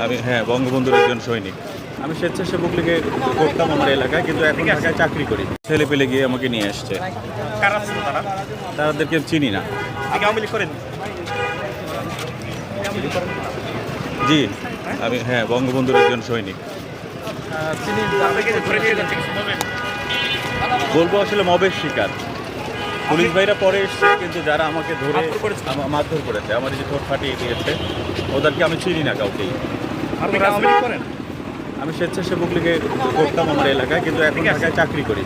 আমি হ্যাঁ বঙ্গবন্ধুর একজন সৈনিক। আমি স্বেচ্ছাসেবক লীগে করতাম আমার এলাকায় কিন্তু এখন ঢাকায় চাকরি করি। ছেলে পেলে গিয়ে আমাকে নিয়ে আসছে। কারা ছিল তারা? তাদেরকে চিনি না। আপনি আওয়ামী লীগ করেন। জি আমি হ্যাঁ বঙ্গবন্ধুর একজন সৈনিক? বলব আসলে মবের শিকার। পুলিশ ভাইরা পরে এসছে কিন্তু যারা আমাকে ধরে মারধর করেছে? আমা- আমার যে ঠোঁট ফাটিয়ে দিয়েছে ওদেরকে আমি চিনি না কাউকেই। আপনি কি আওয়ামী লীগ করেন? আমি স্বেচ্ছাসেবক লীগে করতাম আমার এলাকায় কিন্তু এখন ঢাকায় চাকরি করি।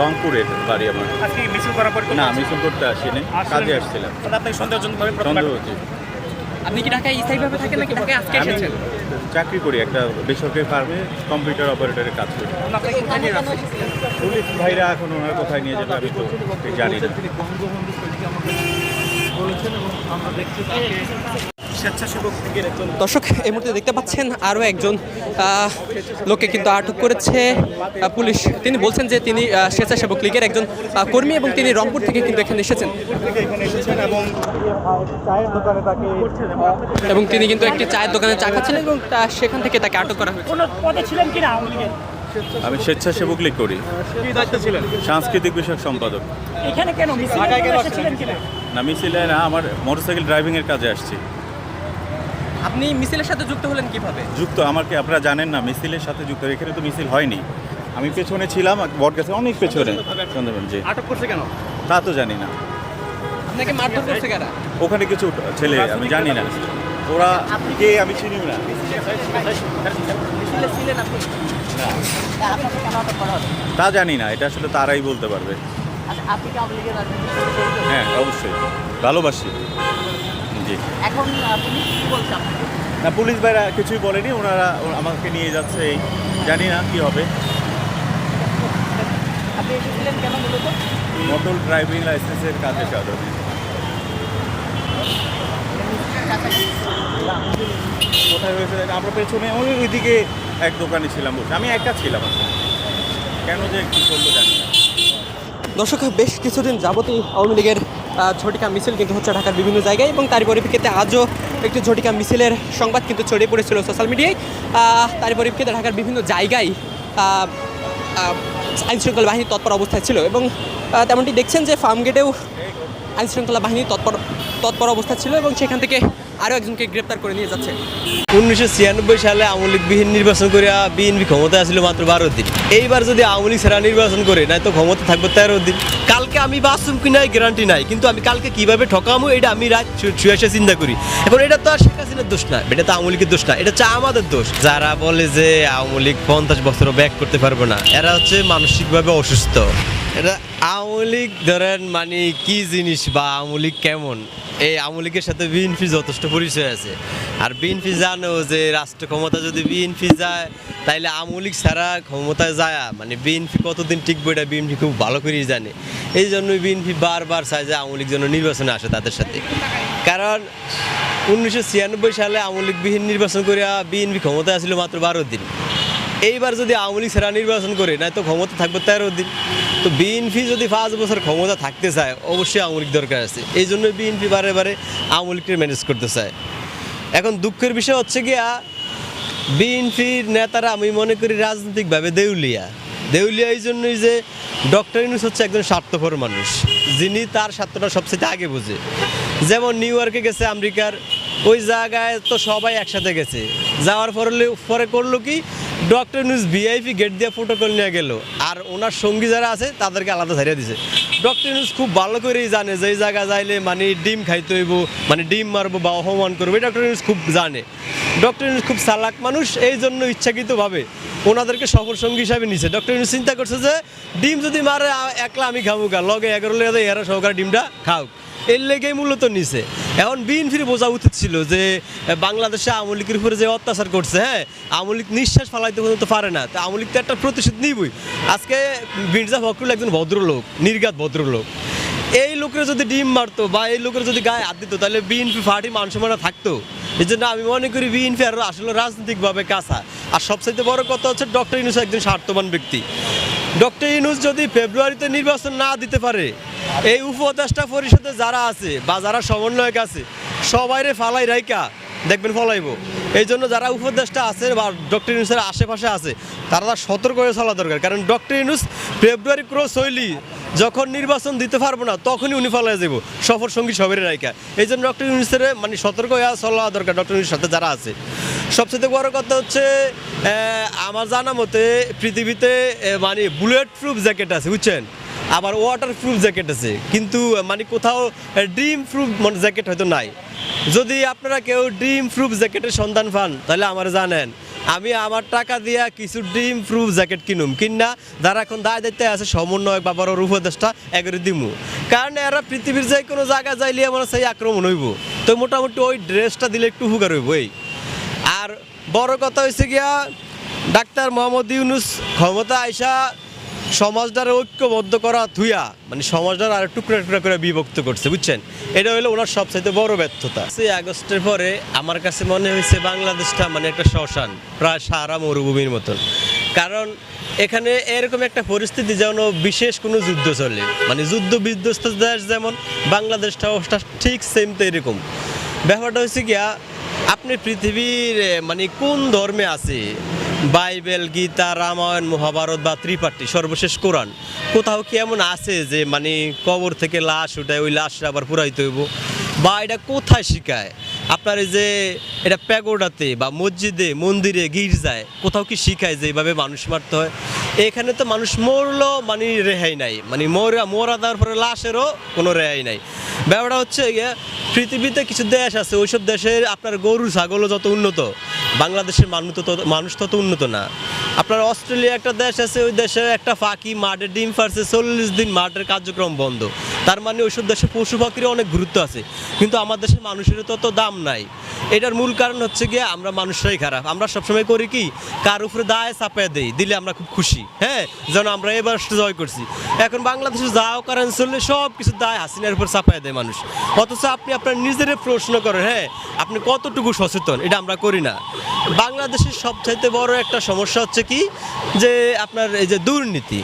রংপুরের বাড়ি আমার। আজকে মিছিল করার পর না মিছিল করতে আসিনি। কাজে আসছিলাম। আপনাকে সন্দেহজনকভাবে সন্দেহ হচ্ছে আপনি কি ঢাকায় স্থায়ীভাবে থাকেন নাকি ঢাকায় আজকে আমি এসেছেন? চাকরি করি একটা বেসরকারি ফার্মে কম্পিউটার অপারেটরের কাজ করি। তাহলে আপনাকে কোথায় নিয়ে যাচ্ছে? পুলিশ ভাইরা এখন ওনার কোথায় নিয়ে যাবে আমি তো জানি না। দর্শক এই মুহূর্তে দেখতে পাচ্ছেন আরও একজন লোককে কিন্তু আটক করেছে পুলিশ। তিনি বলছেন যে তিনি স্বেচ্ছাসেবক লীগের একজন কর্মী এবং তিনি রংপুর থেকে কিন্তু এখানে এসেছেন। থেকে এখানে এসেছেন এবং চায়ের দোকানে তাকে এবং তিনি কিন্তু একটি চায়ের দোকানে চা খাচ্ছিলেন এবং তা- সেখান থেকে তাকে আটক করা হয়েছে। আমি স্বেচ্ছাসেবক লীগ করি। সাংস্কৃতিক বিষয়ক সম্পাদক। এখানে কেন? না মিছিলে না আমার মোটরসাইকেল ড্রাইভিংয়ের কাজে আসছি। আপনি মিছিলের সাথে যুক্ত হলেন কীভাবে? যুক্ত আমাকে আপনারা জানেন না মিছিলের সাথে যুক্ত এখানে তো মিছিল হয়নি। আমি পেছনে ছিলাম বট গাছে অনেক পেছনে। সুন্দরবন জি। আটক করছে কেন? তা তো জানি না। আপনাকে মারধর করছে কারা? ওখানে কিছু ছেলে আমি জানি না। ওরা কে আমি চিনিও না। তা জানি না এটা আসলে তারাই বলতে পারবে। আচ্ছা? হ্যাঁ অবশ্যই। ভালোবাসি। জি। এখন পুলিশ কি বলছে আপনাকে? না পুলিশ ভাইরা কিছুই বলেনি ওনারা আমাকে নিয়ে যাচ্ছে এই জানি না কি হবে। আপনি এসেছিলেন কেন মূলত? মোটর ড্রাইভিং লাইসেন্সের কাজে কাজ কোথায় হয়েছে আমরা পেছনে ওই ওইদিকে এক দোকানে ছিলাম বসে আমি একা ছিলাম কেন যে কি করল জানি না। দর্শক বেশ কিছুদিন যাবতই আওয়ামী লীগের ঝটিকা মিছিল কিন্তু হচ্ছে ঢাকার বিভিন্ন জায়গায় এবং তার পরিপ্রেক্ষিতে আজও একটি ঝটিকা মিছিলের সংবাদ কিন্তু ছড়িয়ে পড়েছিল সোশ্যাল মিডিয়ায় তার পরিপ্রেক্ষিতে ঢাকার বিভিন্ন জায়গায় আইনশৃঙ্খলা বাহিনী তৎপর অবস্থায় ছিল এবং তেমনটি দেখছেন যে ফার্ম গেটেও আইন শৃঙ্খলা বাহিনী তৎপর তৎপর অবস্থা ছিল এবং সেখান থেকে আরও একজনকে গ্রেপ্তার করে নিয়ে যাচ্ছে। উনিশশো ছিয়ানব্বই সালে আওয়ামী লীগ বিহীন নির্বাচন করে বিএনপি ক্ষমতায় আসলে মাত্র বারো দিন। এইবার যদি আওয়ামী লীগ ছাড়া নির্বাচন করে, নাই তো ক্ষমতা থাকব তেরো দিন। কালকে আমি বাসুম কি নাই গ্যারান্টি নাই, কিন্তু আমি কালকে কীভাবে ঠকামো, এটা আমি রাত শুয়ে শুয়ে চিন্তা করি। এখন এটা তো আর শেখ হাসিনার দোষ না, এটা তো আওয়ামী লীগের দোষ না, এটা হচ্ছে আমাদের দোষ। যারা বলে যে আওয়ামী লীগ পঞ্চাশ বছর ব্যাক করতে পারবে না, এরা হচ্ছে মানসিকভাবে অসুস্থ। এটা ধরেন মানে কি জিনিস বা আওয়ামী লীগ কেমন? এই আওয়ামী লীগের সাথে বিএনপি যথেষ্ট পরিচয় আছে। আর বিএনপি জানো যে রাষ্ট্র ক্ষমতা যদি বিএনপি যায়, তাইলে আওয়ামী লীগ ছাড়া ক্ষমতায় যায় মানে বিএনপি কতদিন টিকবে এটা বিএনপি খুব ভালো করেই জানে। এই জন্যই বিএনপি বারবার চায় যে আওয়ামী লীগ যেন নির্বাচনে আসে তাদের সাথে। কারণ উনিশশো ছিয়ানব্বই সালে আওয়ামী লীগ বিহীন নির্বাচন করে বিএনপি ক্ষমতায় আসলে মাত্র বারো দিন। এইবার যদি আওয়ামী লীগ ছাড়া নির্বাচন করে না তো ক্ষমতা থাকবে তেরো দিন। তো বিএনপি যদি পাঁচ বছর ক্ষমতা থাকতে চায়, অবশ্যই আওয়ামী লীগ দরকার আছে। এই জন্য বিএনপি বারে বারে আওয়ামী লীগকে ম্যানেজ করতে চায়। এখন দুঃখের বিষয় হচ্ছে গিয়া, বিএনপির নেতারা আমি মনে করি রাজনৈতিকভাবে দেউলিয়া। দেউলিয়া এই জন্যই যে ডক্টর ইউনুস হচ্ছে একজন স্বার্থপর মানুষ, যিনি তার স্বার্থটা সবচেয়ে আগে বোঝে। যেমন নিউ ইয়র্কে গেছে আমেরিকার, ওই জায়গায় তো সবাই একসাথে গেছে। যাওয়ার পরে পরে করল কি? ডক্টর নিউজ ভিআইপি গেট দিয়ে প্রোটোকল নিয়ে গেল। আর ওনার সঙ্গী যারা আছে, তাদেরকে আলাদা ছাড়িয়ে দিছে। ডক্টর নিউজ খুব ভালো করেই জানে যে জায়গা যাইলে মানে ডিম খাইতে হইব মানে ডিম মারবো বা অপমান করব ডক্টর নিউজ খুব জানে। ডক্টর নিউজ খুব চালাক মানুষ, এই জন্য ইচ্ছাকৃতভাবে ওনাদেরকে সফর সঙ্গী হিসাবে নিছে। ডক্টর নিউজ চিন্তা করছে যে, ডিম যদি মারে, একলা আমি খাব গা। লগে এগারো লেগে এরা সহকারে ডিমটা খাও এর লেগেই মূলত নিছে। এখন বিএনপির বোঝা উচিত ছিল যে বাংলাদেশে আওয়ামী লীগের উপরে যে অত্যাচার করছে হ্যাঁ আওয়ামী লীগ নিঃশ্বাস ফালাইতে পর্যন্ত পারে না। তো আওয়ামী লীগ তো একটা প্রতিশোধ নিবই। আজকে মির্জা ফখরুল একজন ভদ্রলোক নির্গাত ভদ্রলোক। এই লোকের যদি ডিম মারতো বা এই লোকের যদি গায়ে হাত দিত, তাহলে বিএনপি পার্টি মানসম্মানা থাকতো। এই জন্য আমি মনে করি বিএনপি আর আসলে রাজনৈতিকভাবে কাঁচা। আর সবচেয়ে বড় কথা হচ্ছে ডক্টর ইনুস একজন স্বার্থবান ব্যক্তি। ডক্টর ইনুস যদি ফেব্রুয়ারিতে নির্বাচন না দিতে পারে এই উপদেষ্টা পরিষদে যারা আছে বা যারা সমন্বয়ক আছে, সবাইরে ফালাই রাইকা দেখবেন ফলাইবো। এই জন্য যারা উপদেষ্টা আছে বা ডক্টর ইউনুসের আশেপাশে আছে, তারা তার সতর্ক হয়ে চলা দরকার। কারণ ডক্টর ইউনুস ফেব্রুয়ারি ক্রস হইলি, যখন নির্বাচন দিতে পারব না, তখনই উনি ফলাই যাব। সফর সঙ্গী সবের রায়কা এই জন্য ডক্টর ইউনুসের মানে সতর্ক হয়ে চলা দরকার ডক্টর ইউনুসের সাথে যারা আছে। সবচেয়ে বড় কথা হচ্ছে আমার জানা মতে পৃথিবীতে মানে বুলেট প্রুফ জ্যাকেট আছে, বুঝছেন? আবার ওয়াটার প্রুফ জ্যাকেট আছে। কিন্তু মানে কোথাও ড্রিম প্রুফ জ্যাকেট হয়তো নাই। যদি আপনারা কেউ ড্রিম প্রুফ জ্যাকেটের সন্ধান পান, তাহলে আমার জানেন, আমি আমার টাকা দিয়া কিছু ড্রিম প্রুফ জ্যাকেট কিনুম। কিনা, যারা এখন দায় দায়িত্বে আছে সমন্বয় বা বড় উপদেশটা এগরে দিমু। কারণ এরা পৃথিবীর যে কোনো জায়গা যাইলে আমার সেই আক্রমণ হইব। তো মোটামুটি ওই ড্রেসটা দিলে একটু উপকার হইব, এই। আর বড় কথা হয়েছে গিয়া, ডাক্তার মোহাম্মদ ইউনুস ক্ষমতা আইসা সমাজটার ঐক্যবদ্ধ করা থুইয়া মানে সমাজটার আর টুকরা টুকরা করে বিভক্ত করছে, বুঝছেন? এটা হলো ওনার সবচাইতে বড় ব্যর্থতা। সেই আগস্টের পরে আমার কাছে মনে হয়েছে বাংলাদেশটা মানে একটা শ্মশান, প্রায় সারা মরুভূমির মতন। কারণ এখানে এরকম একটা পরিস্থিতি যেন বিশেষ কোনো যুদ্ধ চলে। মানে যুদ্ধ বিধ্বস্ত দেশ যেমন, বাংলাদেশটা অবস্থা ঠিক সেম তো এরকম। ব্যাপারটা হচ্ছে গিয়া, আপনি পৃথিবীর মানে কোন ধর্মে আছে বাইবেল, গীতা, রামায়ণ, মহাভারত বা ত্রিপাঠী, সর্বশেষ কোরআন। কোথাও কি এমন আছে যে মানে কবর থেকে লাশ উঠায়, ওই লাশটা আবার পুরাইতে হইব? বা এটা কোথায় শিখায়? আপনার এই যে, এটা প্যাগোডাতে বা মসজিদে, মন্দিরে, গির্জায়, কোথাও কি শিখায় যে, এইভাবে মানুষ মারতে হয়? এখানে তো মানুষ মরলো মানে রেহাই নাই। মানে মরা মরা দেওয়ার পরে লাশেরও কোনো রেহাই নাই। ব্যাপারটা হচ্ছে পৃথিবীতে কিছু দেশ আছে, ওইসব দেশের আপনার গরু, ছাগলও যত উন্নত বাংলাদেশের মানুষ তত- মানুষ তত উন্নত না। আপনার অস্ট্রেলিয়া একটা দেশ আছে, ওই দেশে একটা ফাঁকি, মাঠে ডিম ফার্সে চল্লিশ দিন মাঠের কার্যক্রম বন্ধ। তার মানে ওইসব দেশে পশু পাখির অনেক গুরুত্ব আছে। কিন্তু আমার দেশের মানুষের তত দাম নাই। এটার মূল কারণ হচ্ছে গিয়ে আমরা মানুষরাই খারাপ। আমরা সবসময় করি কি, কার উপরে দায় চাপায় দেই, দিলে আমরা খুব খুশি হ্যাঁ? যেন আমরা এবার জয় করছি। এখন বাংলাদেশে যাও কারণ চললে সব কিছু দায় হাসিনার উপর চাপায় দেয় মানুষ। অথচ আপনি আপনার নিজের প্রশ্ন করেন হ্যাঁ? আপনি কতটুকু সচেতন? এটা আমরা করি না। বাংলাদেশের সবচাইতে বড় একটা সমস্যা হচ্ছে কি, যে আপনার এই যে দুর্নীতি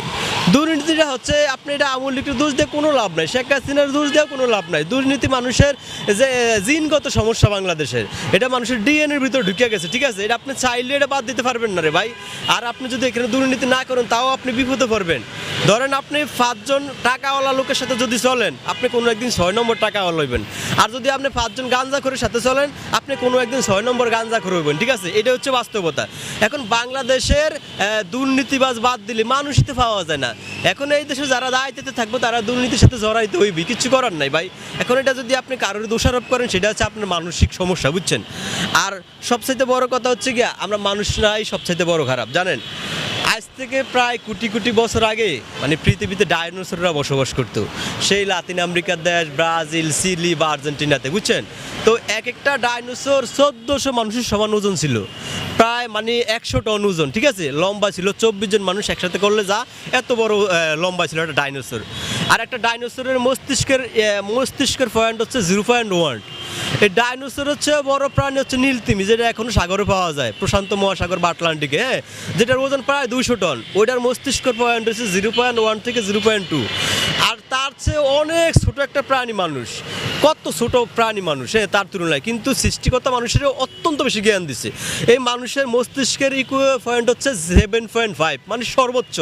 দুর্নীতিটা হচ্ছে, আপনি এটা আওয়ামী লীগের দোষ দিয়ে কোনো লাভ নাই। শেখ হাসিনার দোষ দিয়ে কোনো লাভ নাই। দুর্নীতি মানুষের যে, জিনগত সমস্যা বাংলাদেশের, এটা মানুষের ডিএনএর ভিতর ঢুকে গেছে, ঠিক আছে? এটা আপনি চাইলে এটা বাদ দিতে পারবেন না রে ভাই। আর আপনি যদি এখানে দুর্নীতি না করেন, তাও আপনি বিপদে পড়বেন। ধরেন আপনি পাঁচজন টাকাওয়ালা লোকের সাথে যদি চলেন, আপনি কোনো একদিন ছয় নম্বর টাকাওয়ালা হইবেন। আর যদি আপনি পাঁচজন গাঞ্জা করে সাথে চলেন, আপনি কোনো একদিন ছয় নম্বর গাঞ্জা করে হইবেন, ঠিক আছে? এটা হচ্ছে বাস্তবতা। এখন বাংলাদেশের দুর্নীতিবাজ বাদ দিলে মানুষই তো পাওয়া যায় না। এখন এই দেশে যারা দায়িত্বে থাকবে, তারা দুর্নীতির সাথে জড়াইতে হইবে। কিছু করার নাই ভাই। এখন এটা যদি আপনি কারোর দোষারোপ করেন, সেটা হচ্ছে আপনার মানসিক সমস্যা, বুঝছেন? আর সবচাইতে বড় কথা হচ্ছে কি আমরা মানুষরাই সবচাইতে বড় খারাপ, জানেন? থেকে প্রায় কোটি কোটি বছর আগে মানে পৃথিবীতে ডাইনোসররা বসবাস করতো। সেই লাতিন আমেরিকার দেশ, ব্রাজিল, চিলি বা আর্জেন্টিনাতে, বুঝছেন? তো এক একটা ডাইনোসর চোদ্দোশো মানুষের সমান ওজন ছিল। প্রায় মানে একশো টন ওজন, ঠিক আছে? লম্বা ছিল, চব্বিশ জন মানুষ একসাথে করলে যা এত বড় লম্বা ছিল একটা ডাইনোসর। আর একটা ডাইনোসরের মস্তিষ্কের মস্তিষ্কের পয়েন্ট হচ্ছে জিরো পয়েন্ট ওয়ান এই ডাইনোসর হচ্ছে বড় প্রাণী হচ্ছে নীলতিমি, যেটা এখনও সাগরে পাওয়া যায়, প্রশান্ত মহাসাগর বা আটলান্টিকে হ্যাঁ? যেটার ওজন প্রায় দুইশো টন। ওইটার মস্তিষ্ক পয়েন্ট হচ্ছে জিরো পয়েন্ট ওয়ান থেকে জিরো পয়েন্ট টু আর তার চেয়ে অনেক ছোট একটা প্রাণী মানুষ, কত ছোট প্রাণী মানুষ হ্যাঁ তার তুলনায়। কিন্তু সৃষ্টিকর্তা মানুষের অত্যন্ত বেশি জ্ঞান দিছে। এই মানুষের মস্তিষ্কের ইকুয়ে পয়েন্ট হচ্ছে সেভেন পয়েন্ট ফাইভ মানে সর্বোচ্চ।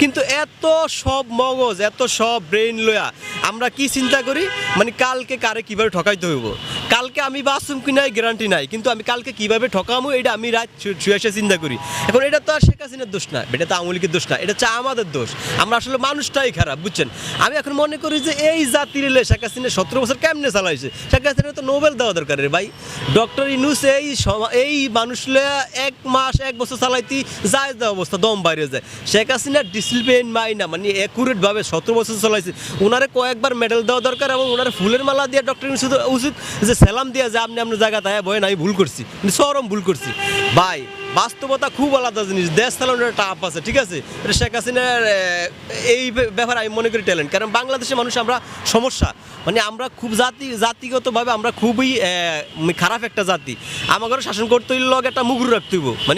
কিন্তু এত সব মগজ, এত সব ব্রেইন লয়া, আমরা কি চিন্তা করি? মানে কালকে কারে কীভাবে ঠকাইতে হইব? কাল কালকে আমি বাসুম কি নাই গ্যারান্টি নাই। কিন্তু আমি কালকে কীভাবে ঠকামো, এটা আমি রাত শুয়ে শুয়ে চিন্তা করি। এখন এটা তো আর শেখ হাসিনার দোষ না, এটা তো আওয়ামী দোষ না, এটা হচ্ছে আমাদের দোষ। আমরা আসলে মানুষটাই খারাপ, বুঝছেন? আমি এখন মনে করি যে এই জাতির এলে শেখ হাসিনা সতেরো বছর কেমনে চালাইছে? শেখ হাসিনা তো নোবেল দেওয়া দরকার রে ভাই। ডক্টর ইনুস এই এই মানুষলে এক মাস, এক বছর চালাইতি যায় অবস্থা, দম বাইরে যায়। শেখ হাসিনা ডিসিপ্লিন মাইনা মানে একুরেট ভাবে সতেরো বছর চালাইছে। ওনারে কয়েকবার মেডেল দেওয়া দরকার এবং ওনারে ফুলের মালা দিয়ে ডক্টর ইনুস উচিত যে সালাম দিয়া যে আপনি আপনার জায়গাতে হ্যাঁ বয়েন, আমি ভুল করছি। সরম ভুল করছি। ভাই, বাস্তবতা খুব আলাদা জিনিস। দেশ চালানোর একটা টাপ আছে, ঠিক আছে? শেখ হাসিনার এই ব্যাপারে আমি মনে করি ট্যালেন্ট কারণ বাংলাদেশের মানুষ আমরা সমস্যা। মানে আমরা খুব জাতি, জাতিগতভাবে আমরা খুবই খারাপ একটা জাতি। আমাকে শাসন করতে হইলে একটা মুগুর রাখতে মানে